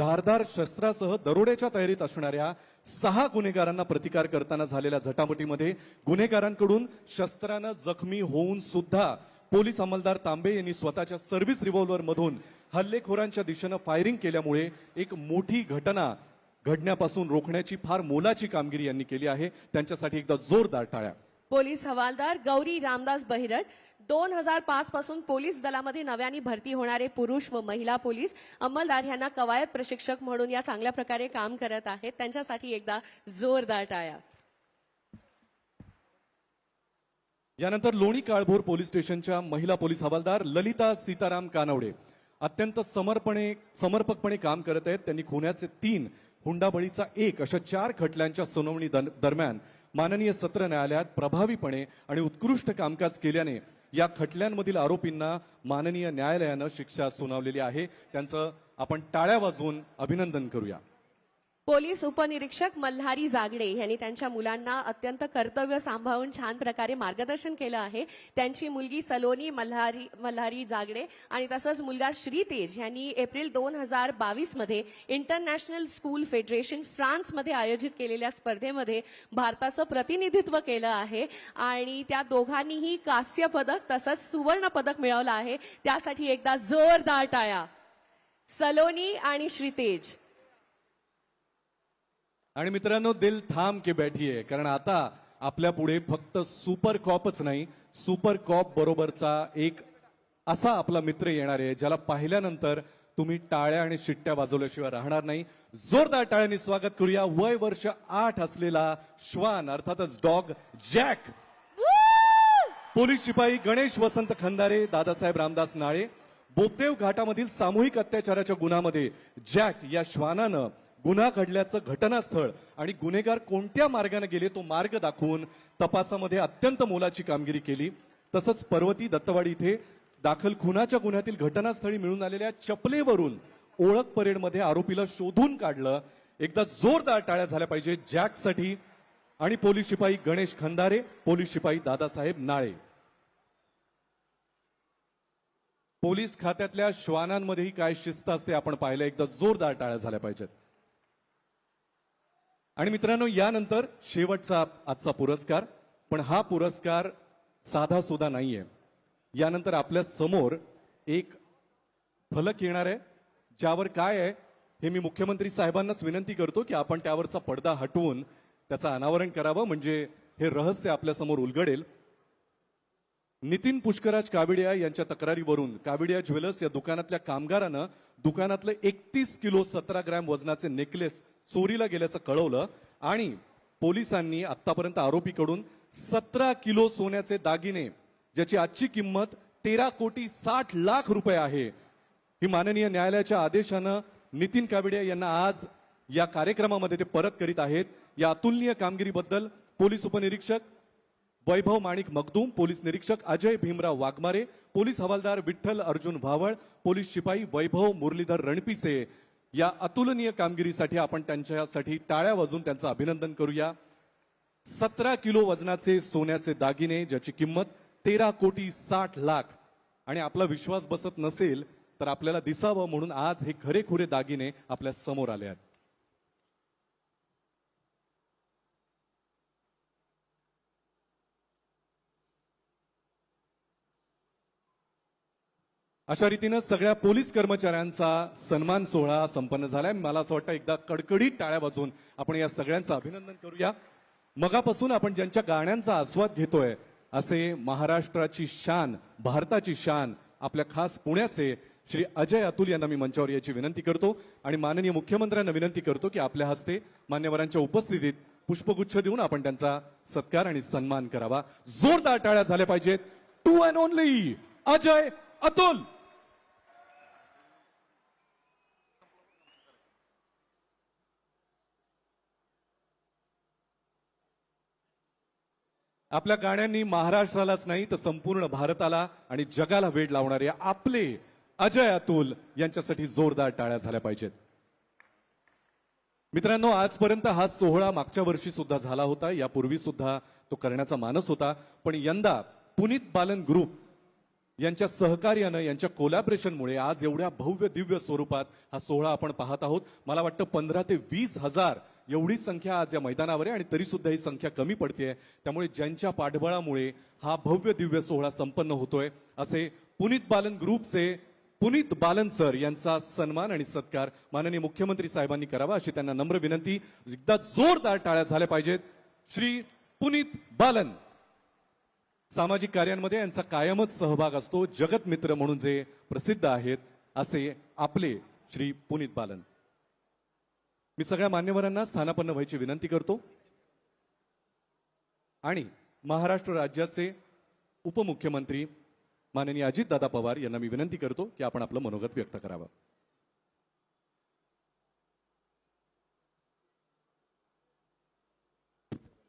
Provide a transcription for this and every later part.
धारदार शस्त्रासह दरोड्याच्या तयारीत असणाऱ्या सहा गुन्हेगारांना प्रतिकार करताना झालेल्या झटापटीमध्ये गुन्हेगारांकडून शस्त्रानं जखमी होऊन सुद्धा पोलीस अंमलदार तांबे यांनी स्वतःच्या सर्व्हिस रिव्हॉल्व्हरमधून हल्लेखोरांच्या दिशेनं फायरिंग केल्यामुळे एक मोठी घटना घडण्यापासून रोखण्याची फार मोलाची कामगिरी यांनी केली आहे. त्यांच्यासाठी एकदा जोरदार टाळ्या. पोलीस हवालदार गौरी रामदास बहिरट दोन हजार पाच पासून पोलीस दलामध्ये नव्याने भरती होणारे पुरुष व महिला पोलीस अंमलदार यांना कवायत प्रशिक्षक म्हणून या चांगल्या प्रकारे काम करत आहेत. त्यांच्यासाठी एकदा जोरदार टाळ्या. यानंतर लोणी काळभोर पोलीस स्टेशनच्या महिला पोलीस हवालदार ललिता सीताराम कानवडे अत्यंत समर्पणे समर्पकपणे काम करत आहेत. त्यांनी खुन्याचे तीन हुंडाबळीचा एक अशा चार खटल्यांच्या सुनावणी दरम्यान माननीय सत्र न्यायालयात प्रभावीपणे आणि उत्कृष्ट कामकाज केल्याने या खटल्यांमधील आरोपींना माननीय न्यायालयानं शिक्षा सुनावलेली आहे. त्यांचं आपण टाळ्या वाजवून अभिनंदन करूया. पोलीस उपनिरीक्षक मल्हारी जागडे यांनी त्यांच्या मुलांना अत्यंत कर्तव्य सांभाळून छान प्रकारे मार्गदर्शन केलं आहे. त्यांची मुलगी सलोनी मल्हारी मल्हारी जागडे आणि तसंच मुलगा श्रीतेज यांनी एप्रिल दोन हजार बावीसमध्ये इंटरनॅशनल स्कूल फेडरेशन फ्रान्समध्ये आयोजित केलेल्या स्पर्धेमध्ये भारताचं प्रतिनिधित्व केलं आहे आणि त्या दोघांनीही कांस्य पदक तसंच सुवर्ण पदक मिळवलं आहे. त्यासाठी एकदा जोरदार टाळ्या. सलोनी आणि श्रीतेज. आणि मित्रांनो दिल थांब के आहे कारण आता आपल्या पुढे फक्त सुपर कॉपच नाही सुपर कॉप बरोबरचा एक असा आपला मित्र येणार आहे ज्याला पाहिल्यानंतर तुम्ही टाळ्या आणि शिट्ट्या वाजवल्याशिवाय राहणार नाही. जोरदार टाळ्यांनी स्वागत करूया. वय वर्ष आठ असलेला श्वान अर्थातच डॉग जॅक. पोलीस शिपाई गणेश वसंत खंदारे दादासाहेब रामदास नाळे बोपदेव घाटामधील सामूहिक अत्याचाराच्या गुन्ह्यामध्ये जॅक या श्वानानं गुन्हा घडल्याचं घटनास्थळ आणि गुन्हेगार कोणत्या मार्गाने गेले तो मार्ग दाखवून तपासामध्ये अत्यंत मोलाची कामगिरी केली. तसंच पर्वती दत्तवाडी इथे दाखल खुनाच्या गुन्ह्यातील घटनास्थळी मिळून आलेल्या चपलेवरून ओळख परेडमध्ये आरोपीला शोधून काढलं. एकदा जोरदार टाळ्या झाल्या पाहिजे जॅकसाठी. आणि पोलीस शिपाई गणेश खंदारे पोलीस शिपाई दादासाहेब नाळे. पोलीस खात्यातल्या श्वानांमध्येही काय शिस्त असते आपण पाहिलं. एकदा जोरदार टाळ्या झाल्या पाहिजेत. आणि मित्रांनो यानंतर शेवटचा आजचा पुरस्कार पण हा पुरस्कार साधा सुद्धा नाहीये. यानंतर आपल्यासमोर एक फलक येणार आहे ज्यावर काय आहे हे मी मुख्यमंत्री साहेबांनाच विनंती करतो की आपण त्यावरचा पडदा हटवून त्याचं अनावरण करावं म्हणजे हे रहस्य आपल्यासमोर उलगडेल. नितीन पुष्कराज काविडिया यांच्या तक्रारीवरून काविडिया ज्वेलर्स या दुकानातल्या कामगारानं दुकानातलं एकतीस किलो सतरा ग्रॅम वजनाचे नेकलेस चोरीला गेल्याचं कळवलं आणि पोलिसांनी आतापर्यंत आरोपीकडून सतरा किलो सोन्याचे दागिने ज्याची आजची किंमत तेरा कोटी साठ लाख रुपये आहे. ही माननीय न्यायालयाच्या आदेशानं नितीन काविडिया यांना आज या कार्यक्रमामध्ये ते परत करीत आहेत. या अतुलनीय कामगिरीबद्दल पोलीस उपनिरीक्षक वैभव माणिक मगदूम पोलीस निरीक्षक अजय भीमराव वाघमारे पोलीस हवालदार विठ्ठल अर्जुन भावळ पोलीस शिपाई वैभव मुरलीधर रणपिसे. या अतुलनीय कामगिरीसाठी आपण त्यांच्यासाठी टाळ्या वाजून त्यांचं अभिनंदन करूया. सतरा किलो वजनाचे सोन्याचे दागिने ज्याची किंमत तेरा कोटी साठ लाख. आणि आपला विश्वास बसत नसेल तर आपल्याला दिसावं म्हणून आज हे खरेखुरे दागिने आपल्यासमोर आले आहेत. अशा रीतीनं सगळ्या पोलीस कर्मचाऱ्यांचा सन्मान सोहळा संपन्न झालाय. मला असं वाटतं एकदा कडकडीत टाळ्या वाजून आपण या सगळ्यांचं अभिनंदन करूया. मगापासून आपण ज्यांच्या गाण्यांचा आस्वाद घेतोय असे महाराष्ट्राची शान भारताची शान आपल्या खास पुण्याचे श्री अजय अतुल यांना मी मंचावर याची विनंती करतो आणि माननीय मुख्यमंत्र्यांना विनंती करतो की आपल्या हस्ते मान्यवरांच्या उपस्थितीत पुष्पगुच्छ देऊन आपण त्यांचा सत्कार आणि सन्मान करावा. जोरदार टाळ्या झाल्या पाहिजेत. To and only Ajay Atul! आपल्या गाण्यांनी महाराष्ट्रालाच नाही तर संपूर्ण भारताला आणि जगाला वेड लावणारे आपले अजय अतुल यांच्यासाठी जोरदार टाळ्या झाल्या पाहिजेत. मित्रांनो आजपर्यंत हा सोहळा मागच्या वर्षी सुद्धा झाला होता. यापूर्वी सुद्धा तो करण्याचा मानस होता. पण यंदा पुनीत बालन ग्रुप यांच्या सहकार्यानं यांच्या कोलॅबरेशनमुळे आज एवढ्या भव्य दिव्य स्वरूपात हा सोहळा आपण पाहत आहोत. मला वाटतं पंधरा ते वीस हजार एवढी संख्या आज या मैदानावर आहे आणि तरीसुद्धा ही संख्या कमी पडते त्यामुळे ज्यांच्या पाठबळामुळे हा भव्य दिव्य सोहळा संपन्न होतोय असे पुनीत बालन ग्रुपचे पुनीत बालन सर यांचा सन्मान आणि सत्कार माननीय मुख्यमंत्री साहेबांनी करावा अशी त्यांना नम्र विनंती. एकदा जोरदार टाळ्या झाल्या पाहिजेत. श्री पुनीत बालन सामाजिक कार्यांमध्ये यांचा कायमच सहभाग असतो जगत मित्र म्हणून जे प्रसिद्ध आहेत असे आपले श्री पुनीत बालन. मी सगळ्या मान्यवरांना स्थानापन्न व्हायची विनंती करतो. आणि महाराष्ट्र राज्याचे उपमुख्यमंत्री माननीय अजितदादा पवार यांना मी विनंती करतो की आपण आपलं मनोगत व्यक्त करावं.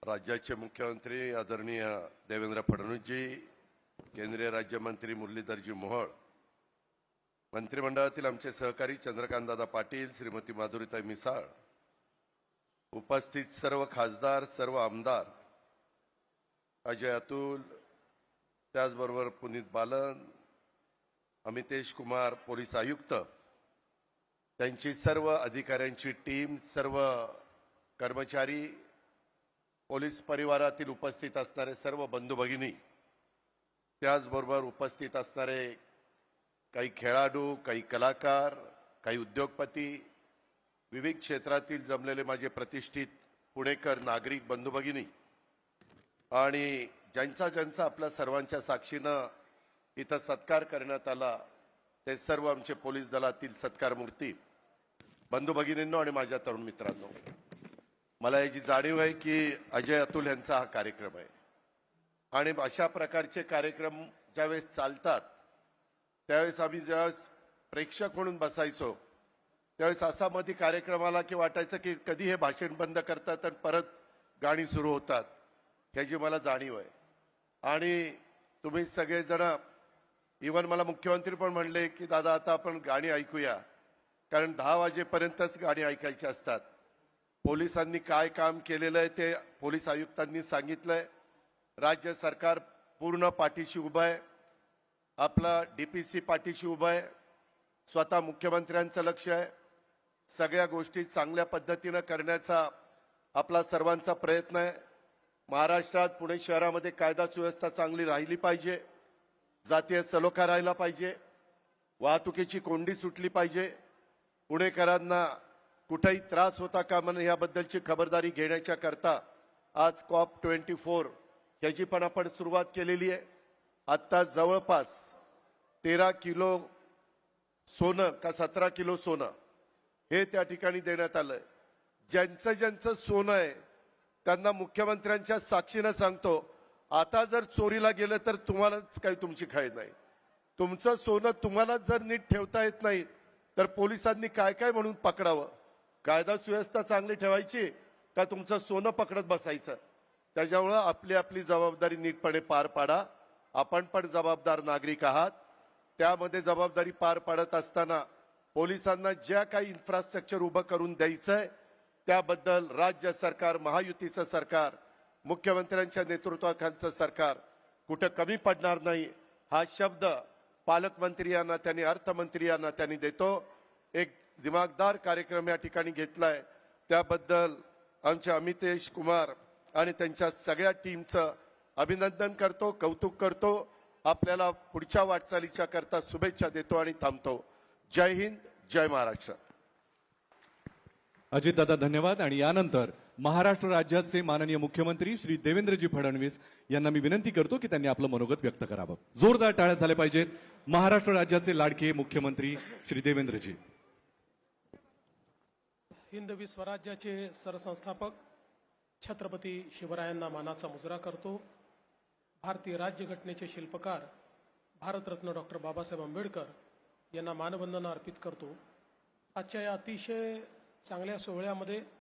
राज्याचे मुख्यमंत्री आदरणीय देवेंद्र फडणवीसजी केंद्रीय राज्यमंत्री मुरलीधरजी मोहोळ मंत्रिमंडळातील आमचे सहकारी चंद्रकांतदादा पाटील श्रीमती माधुरीताई मिसाळ उपस्थित सर्व खासदार सर्व आमदार अजय अतुल त्याचबरोबर पुनीत बालन अमितेश कुमार पोलीस आयुक्त त्यांची सर्व अधिकाऱ्यांची टीम सर्व कर्मचारी पोलीस परिवारातील उपस्थित असणारे सर्व बंधू भगिनी त्याचबरोबर उपस्थित असणारे काही खेळाडू काही कलाकार काही उद्योगपती विविध क्षेत्रातील जमलेले माझे प्रतिष्ठित पुणेकर नागरिक बंधू भगिनी. आणि ज्यांचा ज्यांचा आपल्या सर्वांच्या साक्षीनं इथं सत्कार करण्यात आला ते सर्व आमचे पोलीस दलातील सत्कार मूर्ती. बंधू भगिनींनो आणि माझ्या तरुण मित्रांनो मला याची जाणीव आहे की अजय अतुल यांचा हा कार्यक्रम आहे. आणि अशा प्रकारचे कार्यक्रम ज्यावेळेस चालतात त्यावेळेस आम्ही जेव्हा प्रेक्षक म्हणून बसायचो त्यावेळेस असा मध्ये कार्यक्रमाला की वाटायचं की कधी हे भाषण बंद करतात आणि परत गाणी सुरू होतात ह्याची मला जाणीव आहे. आणि तुम्ही सगळेजण इवन मला मुख्यमंत्री पण म्हणले की दादा आता आपण गाणी ऐकूया. कारण दहा वाजेपर्यंतच गाणी ऐकायची असतात. पोलिसांनी काय काम केलेलं आहे ते पोलीस आयुक्तांनी सांगितलंय. राज्य सरकार पूर्ण पाठीशी उभं आहे. आपला डीपीसी पाठीशी उभं आहे. स्वतः मुख्यमंत्र्यांचं लक्ष आहे. सगळ्या गोष्टी चांगल्या पद्धतीनं करण्याचा आपला सर्वांचा प्रयत्न आहे. महाराष्ट्रात पुणे शहरामध्ये कायदा सुव्यवस्था चांगली राहिली पाहिजे. जातीय सलोखा राहिला पाहिजे. वाहतुकीची कोंडी सुटली पाहिजे. पुणेकरांना कुठेही त्रास होता का म्हणून याबद्दलची खबरदारी घेण्याच्या करता आज कॉप ट्वेंटी फोर ह्याची पण आपण सुरुवात केलेली आहे. आत्ता जवळपास तेरा किलो सोनं का सतरा किलो सोनं हे त्या ठिकाणी देण्यात आलंय. ज्यांचं ज्यांचं सोनं आहे त्यांना मुख्यमंत्र्यांच्या साक्षीनं सांगतो आता जर चोरीला गेलं तर तुम्हालाच काही तुमची खाय नाही. तुमचं सोनं तुम्हालाच जर नीट ठेवता येत नाही तर पोलिसांनी काय काय म्हणून पकडावं? कायदा सुव्यवस्था चांगली ठेवायची का तुमचं सोनं पकडत बसायचं? त्याच्यामुळं आपली आपली जबाबदारी नीटपणे पार पाडा. आपण पण जबाबदार नागरिक आहात. त्यामध्ये जबाबदारी पार पाडत असताना पोलिसांना ज्या काही इन्फ्रास्ट्रक्चर उभं करून द्यायचंय त्याबद्दल राज्य सरकार महायुतीचं सरकार मुख्यमंत्र्यांच्या नेतृत्वाखालचं सरकार कुठं कमी पडणार नाही हा शब्द पालकमंत्री यांना त्यांनी अर्थमंत्री यांना त्यांनी देतो. एक दिमागदार कार्यक्रम या ठिकाणी घेतलाय. त्याबद्दल आमचे अमितेश कुमार आणि त्यांच्या सगळ्या टीमचं अभिनंदन करतो कौतुक करतो. आपल्याला पुढच्या वाटचालीच्या करता शुभेच्छा देतो आणि थांबतो. जय हिंद जय महाराष्ट्र. अजितदादा धन्यवाद आणि यानंतर महाराष्ट्र राज्याचे माननीय मुख्यमंत्री श्री देवेंद्रजी फडणवीस यांना मी विनंती करतो की त्यांनी आपलं मनोगत व्यक्त करावं. जोरदार टाळ्या झाल्या पाहिजेत. महाराष्ट्र राज्याचे लाडके मुख्यमंत्री श्री देवेंद्रजी. हिंदवी स्वराज्याचे सरसंस्थापक छत्रपती शिवरायांना मानाचा मुजरा करतो. भारतीय राज्यघटनेचे शिल्पकार भारतरत्न डॉक्टर बाबासाहेब आंबेडकर यांना मानवंदना अर्पित करतो. आजच्या या अतिशय चांगल्या सोहळ्यामध्ये